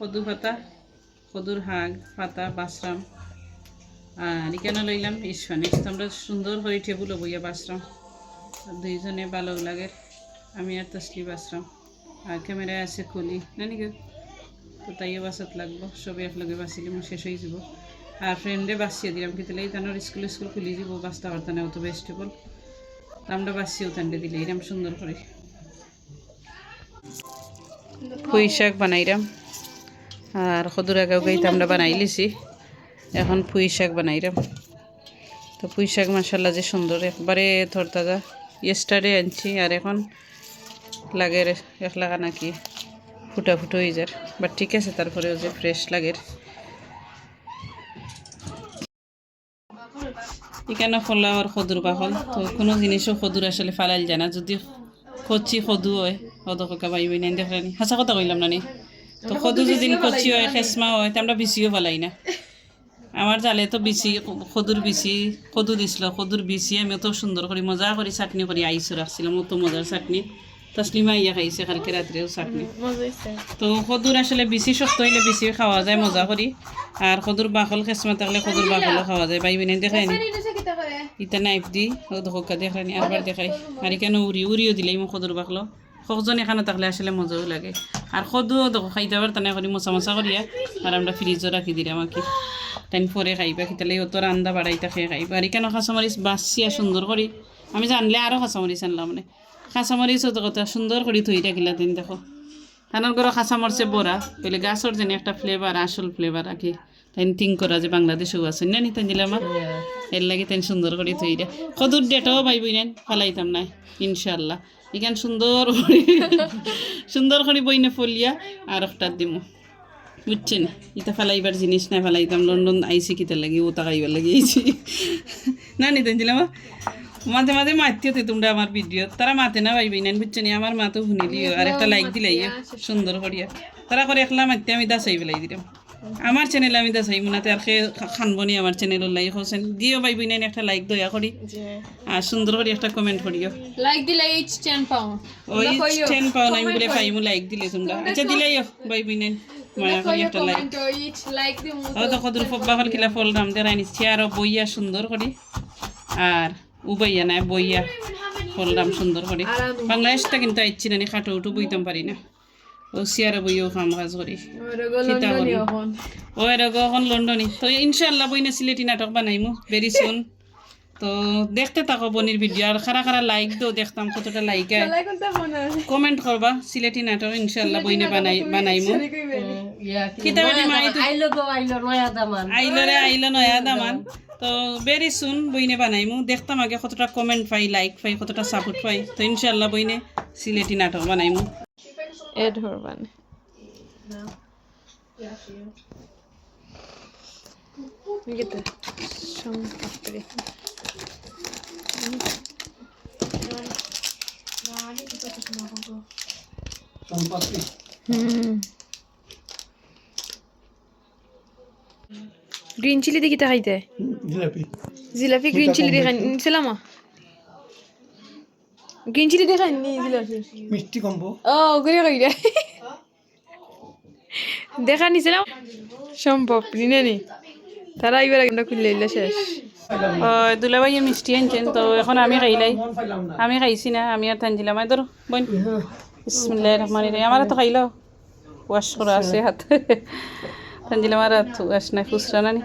কদু পাতা কদুর হাগ পাতা বাসরাম। আর এখানে লইলাম? তো আমরা সুন্দর করে টেবুলও বইয়া বাসরাম। দুইজনে ভালো লাগে। আমি আর তসলি বাসরাম। আর ক্যামেরায় আছে কলি। নানি গো? তো তাইও বাসাত লাগবো। সবে একলগে বাঁচিলে মোৰ শেষ হয়ে যাব। আর ফ্রেন্ডে বাঁচিয়ে দিলাম। কিন্তু এই তানোর স্কুল স্কুল খুলি যাব বাঁচতে পারতাম না অত ভেজিটেবল আমরা বাঁচিয়েও তান্ডে দিলে এরম সুন্দর করে। পুঁই শাক বানাইলাম আর সদুর আগাও গাইতে আমরা বানাই লিছি এখন পুঁই শাক বানাইলাম তো পুঁই শাক মাসাল্লা যে সুন্দর, একবারে থরতাজা ইয়েস্টারে আনছি আর এখন লাগে রে এক লাগা নাকি ফুটা ফুটো হয়ে যার। বাট ঠিক আছে, তারপরেও যে ফ্রেশ লাগে এখানে ফলা আর সদুর বাহল। তো কোনো জিনিসও সদুর আসলে ফালাইল জানা যদি কচি সদু হয় সদকা পাইবই নাই দেখলানি। সঁচা কথা কইলাম নানি তো সদু যদি কচি হয় খেসমা হয় তা আমরা বিচিও ফালাই না। আমার জালে তো বিচি সদুর বিচি সদু দিছিল সদুর বিচি আমি অত সুন্দর করে মজা করে চাটনি করে আইসো রাখছিলাম অত মজার চাটনি। তসলিমা ইয়া খাইছে কালকে রাত্রেও চাটনি। তো সদুর আসলে বেশি শক্ত হইলে বেশি খাওয়া যায় মজা করি আর সদুর বাকল খেসমা থাকলে সদুর বাকলও খাওয়া যায়। বাইবি নাই দেখাই নি। ইটা নাইফ দি ধোকা দেখাই নি আরবার দেখাই। আর এখানে উড়ি উড়িও দিলেই মোক সদুর বাকলো। সজন এখানে থাকলে আসলে মজাও লাগে। আর সদুও দেখো, খাইতে পার টানে করি মশা মশা করিয়া আর আমরা ফ্রিজও রাখি দিলাম আর কি। টাইম পরে খাইবা খিতালে অত রান্দা বাড়াইতা খেয়ে খাইবা। আর এখানে কাঁচামরিচ বাঁচিয়া সুন্দর করি। আমি জানলে আরও কাঁচামরিচ আনলাম মানে কাঁচামরিচ অত কথা, সুন্দর করে থই রাখিলা দিন দেখো। তানোর ঘর কাঁচামরিচে বড়া বলে গাছর যেন একটা ফ্লেভার আসল ফ্লেভার রাখি তাই থিঙ্ক করা যে বাংলাদেশেও আছে। না নি তাই দিলাম এর লাগে তাই সুন্দর করে থই রে কদুর ডেটাও পাইবই নেন ফালাইতাম নাই ইনশাল্লাহ এখান সুন্দর করে সুন্দর করে বইনে ফলিয়া আর একটা দিমু। বুঝছেন? ইটা ফেলাইবার জিনিস নাই ফেলাইতাম। লন্ডন আইসি কিতা লাগি ও তাকাইবার লাগি আইসি না নি তাই দিলাম মাঝে মাঝে মাতিও তোমরা আমার ভিডিও তারা মাতে না পাইবি না বুঝছ নি আমার মা তো শুনিলিও আর একটা লাইক দিলাই সুন্দর করিয়া। তারা করে একলা মাতি আমি দাসাই বেলাই দিলাম। আমার চ্যানেল আমি দাসাই মনাতে আর খানবনি আমার চ্যানেলের লাইক হোসেন। দিও পাইবি না একটা লাইক দয়া করি। আর সুন্দর করে একটা কমেন্ট করিও লাইক দিলে এইচ টেন পাউন্ড ওই টেন পাউন্ড আমি বলে পাইমু লাইক দিলে তোমরা। আচ্ছা দিলাই না দে সুন্দর করি। আর উবাইয়া বইয়া ফল রাম সুন্দর করি। বাংলাদেশটা কিন্তু আইচ্ছি না খাটো উঠো বইতাম পারি না। ও চেয়ারে বইও কাম কাজ করি। সীতা করি। ও এরকম এখন লন্ডনী। তো ইনশাল্লাহ বইনে সিলেটি নাটক বানাইমু ভেরি সুন তো দেখতে থাকো বনির ভিডিও আর খারা খারা লাইক দো দেখতাম কতটা লাইক কমেন্ট করবা সিলেটি নাটক ইনশাল্লাহ বইনে বানাই বানাইমু। আইলরে আইলো নয়া দামান। তো ভেরি সুন বইনে বানাইমু। দেখতাম আগে কতটা কমেন্ট পাই লাইক পাই কতটা সাপোর্ট পাই। তো ইনশাল্লাহ বইনে সিলেটি নাটক বানাইমু। এড হরবান গেতে সম্পত্তি গ্রিন চিলি দিয়ে কিতা খাইতে জিলাপি জিলাপি গ্রিন চিলি দিয়ে খাই নিছিলাম গ্রিন চিলি দিয়ে খাই নি জিলাপি মিষ্টি কম্বো। ও ঘুরে কইরা দেখা নিছিলাম সম্ভব নি নি। তারা এবার একটা খুললে এলে শেষ। দুলাভাই মিষ্টি আনছেন তো এখন আমি খাইলাই আমি খাইছি না আমি আর টানছিলাম আই ধরো বোন। বিসমিল্লাহ রহমান রহিম। আমার তো খাইলো ওয়াশ করা আছে হাত। টানছিলাম আর ওয়াশ নাই খুচরা না নি।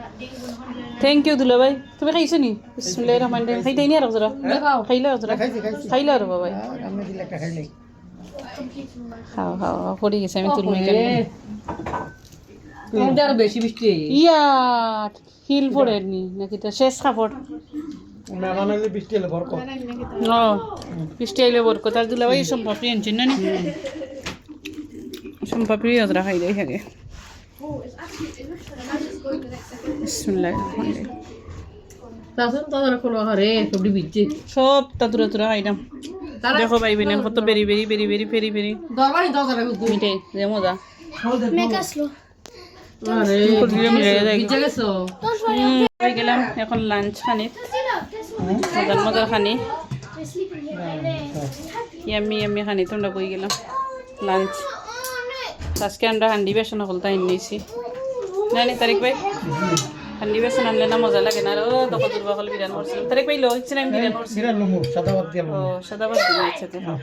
থ্যাংক ইউ দুলাভাই তুমি খাইছো নি? বিসমিল্লাহ রহমান রহিম। খাইতাই নি আর জোরা খাইলো জোরা খাইছি খাইছি। খাইলো আর বাবাই। আমি দিলে একটা খাইলাই খাও খাও খাও, পড়ে গেছে আমি তুলমি কেন আর বেশি মিষ্টি ইয়া হিল পড়ে নি নাকি তো শেষ কাপড় না বানাইলে বৃষ্টি হলে বরকত ও বৃষ্টি আইলে বর কথা দুলাভাই সম্পাপড়ি আনছেন না নি? সম্পাপড়ি খাই দেয় বিসমিল্লাহ সব তাতুরা তুরা খাইলাম দেখো পাইবি না কত বেরি বেরি বেরি বেরি ফেরি ফেরি। মিঠাই যে মজা। গেলাম। এখন লাঞ্চ খানি মজার মজার খানি ইয়াম্মি ইয়াম্মি খানি তোমরা বই গেলাম লাঞ্চ আজকে আমরা হান্ডি বেসন হলতা নিয়েছি না নি তারিক ভাই? হান্ডি বেসন আনলে না মজা লাগে না আর ও দোকান দুর্বা হল বিরান করছিল ইচ্ছে না লমু ও ইচ্ছে দেখো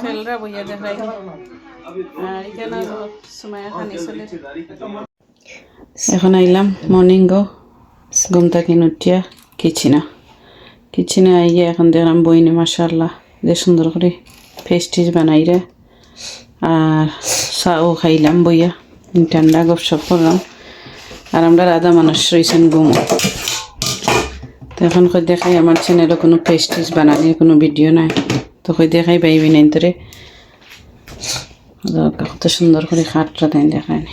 খেলরা বইয়া দেখাই। আর এখানে সময় খানি চলে। এখন আইলাম মর্নিং গো। ঘুম থাকি নুটিয়া কিচিনা। কিচিনে আইয়া এখন দেখলাম বইনি মাসাল্লাহ যে সুন্দর করে ফেস্টিজ বানাই রে আর চাও খাইলাম বইয়া। ঠান্ডা গপসপ করলাম আর আমরা রাধা মানুষ রয়েছেন ঘুম তো এখন কই দেখাই, আমার চ্যানেলে কোনো ফেস্টিজ বানানির কোনো ভিডিও নাই। তো কই দেখাই পাইবি নাই তোরে কত সুন্দর করে খাটটা তাই দেখায় নি।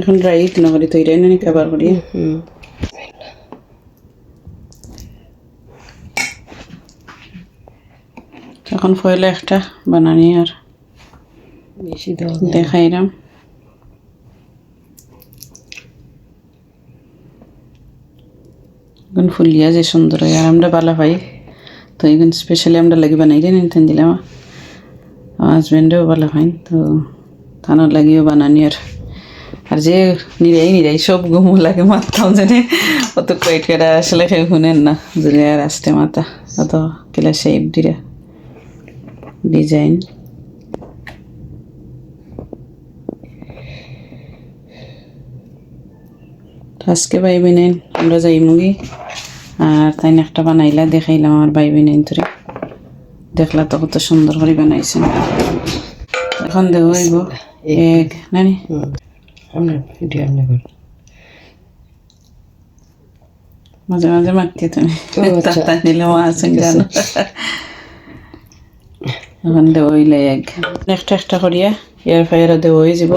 এখন ড্রাই নকরি তৈরি নানি ব্যবহার করি। এখন ফয়েলে একটা বানানি আর বেশি দেওয়া দেখাইলাম। এখন ফুলিয়া যে সুন্দর হয় আর আমরা ভালো পাই। তো এখন স্পেশালি আমরা লাগি বানাই রে নিতেন দিলাম। আমার হাজব্যান্ডেও ভালো পাই তো থানার লাগিও বানানি আর। আর যে নিরাই নিরাই সব ঘুমো লাগে মারতাম জানে। অত কয়েট কেটা আসলে কেউ শুনেন না আর আসতে মাথা অত কেলা শেপ দিরা ডিজাইন। আজকে ভাই বোনেন আমরা যাই মুগি। আর তাই একটা বানাইলা দেখাইলাম আমার ভাই বোনেন তোরে। দেখলা তো কত সুন্দর করে বানাইছেন এখন দেবো হইব এক নানি? মাঝে মাঝে মারতে তুমি। আচ্ছা। তাতা নিলে আছেন জানো। এখন দেবো হইলে এক একটা একটা করিয়া ইয়ার ফায়ারও দেবো হয়ে যাব।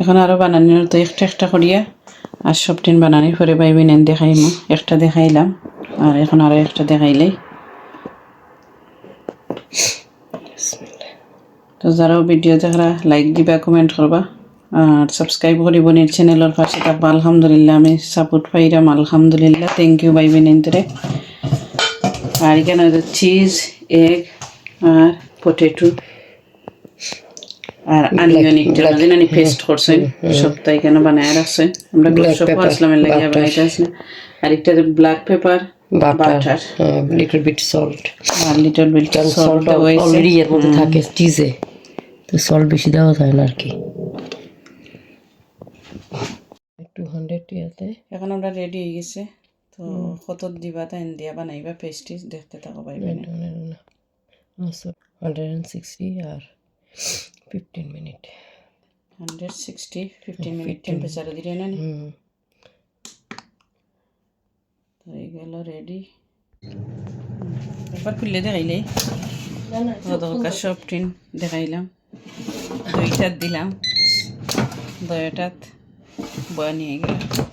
এখন আরও বানানোর তো একটা একটা করিয়া আর সব দিন বানানির পরে ভাই বোনেন দেখাইমু। একটা দেখাইলাম আর এখন আরও একটা দেখাইলেই। তো যারাও ভিডিও দেখরা লাইক দিবা কমেন্ট করবা আর সাবস্ক্রাইব করিব নির চ্যানেলের পাশে থাকবা। আলহামদুলিল্লাহ, আমি সাপোর্ট পাইরাম। আলহামদুলিল্লাহ থ্যাংক ইউ ভাই বোনেনদের আর এখানে চিজ এগ আর পটেটো আর আনিয়ন একটু আনি পেস্ট করছেন সবটা এখানে বানায় রাখছেন আমরা সব আসলামের লাগিয়ে বানাইতে আসলে আর একটা black pepper butter little bit salt আর লিটল বিট সল্ট অলরেডি এর মধ্যে থাকে চিজে তো সল্ট বেশি দেওয়া যায় না আর কি একটু হান্ড্রেড ইয়াতে এখন আমরা রেডি হয়ে গেছে। তো কত দিবা তাই দিয়া বানাইবা পেস্টি? দেখতে থাকো পাইবেন hundred and sixty R fifteen minute hundred sixty fifteen minute টেম্পারেচারে দিলে না তো এইগুলো রেডি একবার খুললে দেখাইলে? দরকার সব টিন দেখাইলাম। দুইটাত দিলাম। দয়টাত। বয়া নিয়ে গেলাম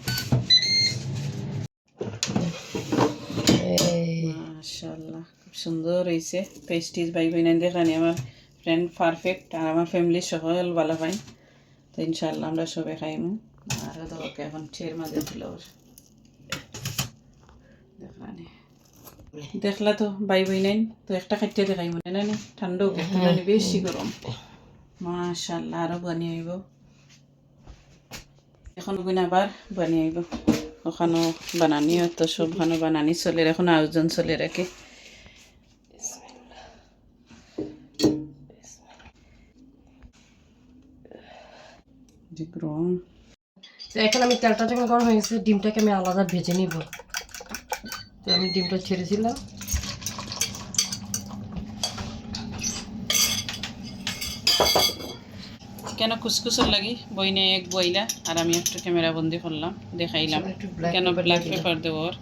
মাশাল্লাহ খুব সুন্দর হয়েছে পেস্টিজ ভাই বোন দেখানি আমার ফ্রেন্ড পারফেক্ট আর আমার ফ্যামিলির সকল ভালো পাই তো ইনশাল্লাহ আমরা সবে খাইমু। আর দরকার এখন ছের মাঝে দিল দেখানি। দেখলা তো বাই বই নাই তো একটা খাইতে দেখাই মনে ঠান্ডাও করতে নানি বেশি গরম। মাশাল্লাহ আরও বানিয়ে আইব। এখন আবার বানিয়ে আইব। ওখানেও বানানি তো সবখানে বানানি চলে এখন আয়োজন চলে রাখে এখন আমি তেলটা যখন গরম হয়ে গেছে, ডিমটাকে আমি আলাদা ভেজে নিব। তো আমি ডিমটা ছেড়েছিলাম কেন কুসকুসের লাগি? বইনে এক বইলা আর আমি একটু ক্যামেরা বন্দি করলাম দেখাইলাম। কেন ব্ল্যাক পেপার দেবো ওর?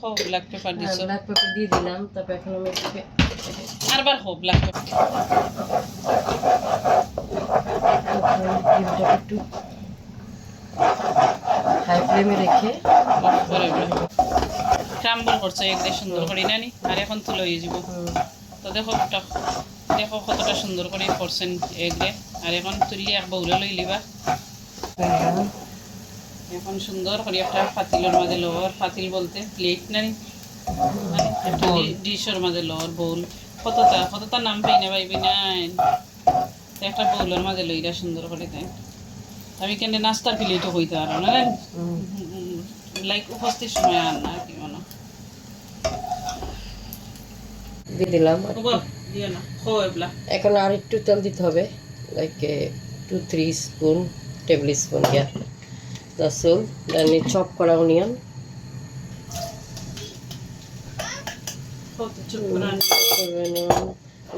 হো ব্ল্যাক পেপার দিছো। ব্ল্যাক পেপার দিয়ে দিলাম তারপর এখন আমি আরবার হো ব্ল্যাক পেপার একটু হাই ফ্লেমে রেখে ক্রাম্বল করছে একদম সুন্দর করে নানি? আর এখন তুলে যাব। দেখো দেখো কতটা সুন্দর করে করছেন এগরে। আর এখন তুললি এক বউলে লই লিবা। এখন সুন্দর করে একটা পাতিলের মাঝে লোর পাতিল বলতে প্লেট নাই মানে একটা ডিশের মাঝে লোর বউল। কতটা কতটা নাম পাই না পাইবি নাই একটা বউলের মাঝে লইরা সুন্দর করে তাই আমি কেন নাস্তার প্লেটও কইতে পারো না। লাইক উপস্থিত সময় আর না আর কি মনে দিয়ে দিলাম। এখন আর একটু তেল দিতে হবে। Like two three spoon table spoon yeah রসুন দেন চপ করা অনিয়ন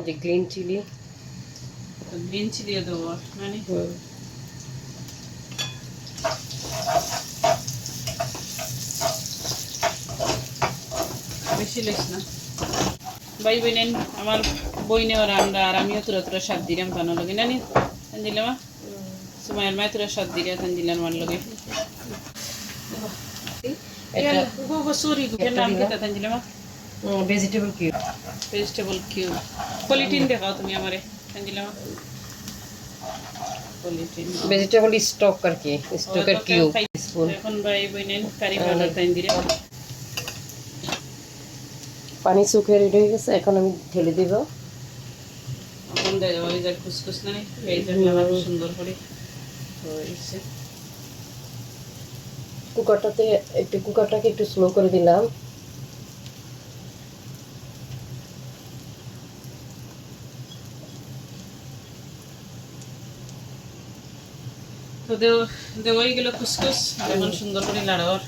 যে গ্রিন চিলি বিনছি দিয়ে দেবো মানে? বেশি লেস না। ভাই বোনেন আমার বইনে ওরা আমরা আর আমিও তোরা তোরা সাত দিলাম তানো লগে। নানি তান দিলাম সুমায়ের মায় তোরা সাত দিলে তান দিলাম আমার লগে। Vegetable cube vegetable cube polythene দেখাও তুমি আমারে তান দিলাম ভেজিটেবল স্টক আর কি স্টকের কিউব স্পুন এখন ভাই বোনেন কারি পাউডার তান দিলাম পানি শুকিয়ে রেডি হয়ে গেছে এখন আমি ঢেলে দিব। এখন দেয় ওই যে খুসখুস নাই এই জন্য আমার সুন্দর করে কুকারটাতে একটু কুকারটাকে একটু স্লো করে দিলাম। তো দেওয়াই গেল খুসখুস এখন সুন্দর করে লাড়াওয়ার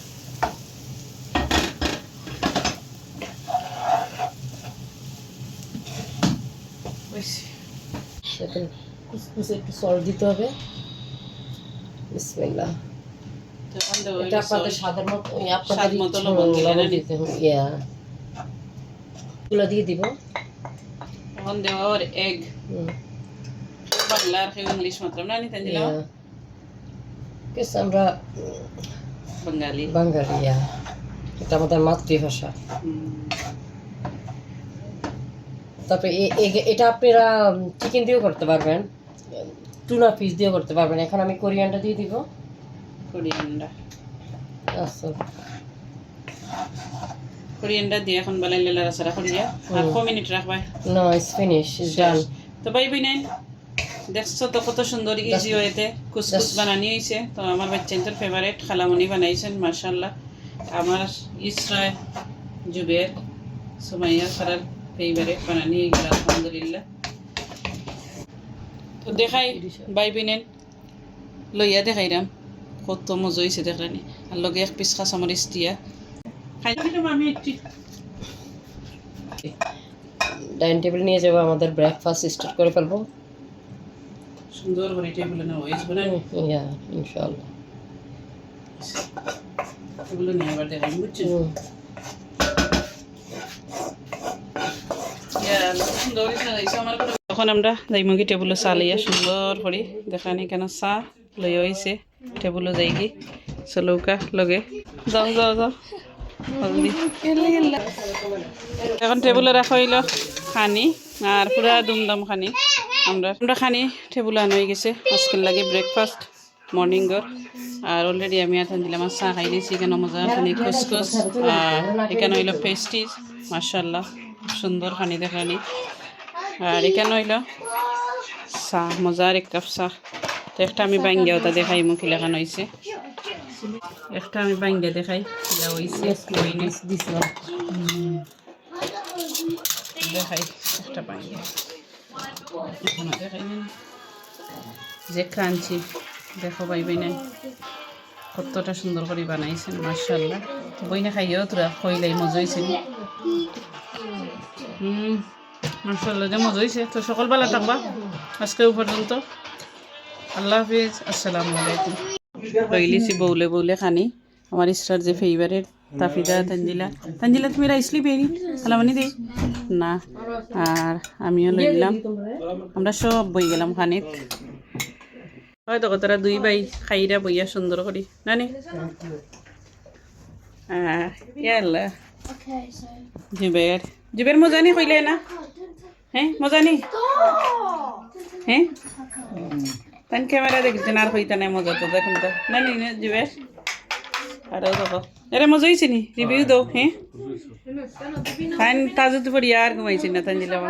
হয়েছে এখন কুসকুসে একটু সল্ট দিতে হবে। বিসমিল্লাহ। এটা আপনাদের স্বাদের মতো ওই আপনাদের লবণ দিতে হবে ইয়া। গুলো দিয়ে দিব। এখন দেওয়ার এগ বাংলা আর ইংলিশ মাত্র না ইয়া দিলাম। কেস আমরা বাঙালি। বাঙালি এটা আমাদের মাতৃভাষা। তারপরে এটা আপনারা চিকেন দিয়েও করতে পারবেন। টুনা ফিশ দিয়েও করতে পারবেন। এখন আমি কোরিয়ানটা দিয়ে দিব। কোরিয়ান্ডার আচ্ছা। কোরিয়ান্ডার দিয়ে এখন বালাই লেলা রাসারা করিয়া আর ক minute রাখবাই no it's finish it's done তো বিনাই দেখছ তো কত সুন্দর ইজি হয়েতে কুসকুস বানানি হয়েছে তো আমার বাচ্চাদের ফেভারিট খালামনি বানাইছেন মার্শাল্লাহ আমার ইসরায় জুবের সুমাইয়া সারার ফেভারিট বানানি এগুলো আলহামদুলিল্লাহ। তো দেখাই বাই বিনেন লইয়া দেখাইরাম কত মজা হয়েছে দেখানি। আর লগে এক পিস কাঁচামরিচ দিয়া। খাই দিলাম আমি একটু ডাইনিং টেবিল নিয়ে যাব আমাদের ব্রেকফাস্ট স্টার্ট করে ফেলব। সুন্দর করে টেবিলে না হয়েছে বানানি ইয়া ইনশাআল্লাহ। এগুলো নিয়ে আবার দেখাই বুঝছেন? তখন আমরা যাইমুগি টেবুলো চা লইয়া, সুন্দর করে। দেখানি কেন চা লই হয়েছে টেবুলো যাইগি। চলৌকা লগে। যাও যাও যাও। এখন টেবুলে রাখা হইল খানি, আর পুরা দুমদাম খানি। আমরা আমরা খানি টেবুলে আনা হয়ে গেছে। আজকের লাগে ব্রেকফাস্ট মর্নিং গর আর অলরেডি আমি এখন দিলাম চা খাই দিয়েছি কেন মজা খানি খুসখুস, আর এখানে হইল পেস্টিজ মার্শাল্লাহ সুন্দর খানি দেখানি। আর এখানে হইল চাহ মজার এক কাপ চাহ। তো একটা আমি বাঙ্গিয়া ওটা দেখাই মুখ লেখানো হয়েছে একটা আমি বাঙ্গিয়া দেখাই কিলা হয়েছে দেখাই একটা বাঙ্গিয়া। দেখাই নি। যে ক্রাঞ্চি দেখো ভাই বইনে কতটা সুন্দর করে বানাইছেন মার্শাল্লাহ বইনে খাইও তোরা কইলাই মজা হয়েছে হুম মার্শাল্লাহ যে মজা হয়েছে তো সকালবেলা থাকবা। আজকে পর্যন্ত। আল্লাহ হাফিজ। আসসালামু আলাইকুম। রইলিছি বউলে বউলে খানি। আমার স্টার যে ফেভারেট তাফিদা তানজিলা। তানজিলা তুমি রাইসলি বেরি খালামানি দে। না আর আমিও লইলাম আমরা সব বই গেলাম খানিত হয়তো তারা দুই ভাই খাইরা বইয়া সুন্দর করি। নানি আহ ইয়াল্লা জুবের জুবের মজা নি কইলে না হ্যাঁ মজা নি হ্যাঁ তাই ক্যামেরা দেখছেন আর হইতা নাই মজা তো দেখুন তো না নি না জিবে আর দেখো এরে মজা হয়েছে নি রিভিউ দাও হ্যাঁ তাই তাজুত পড়ি আর ঘুমাইছি না তাই দিলাম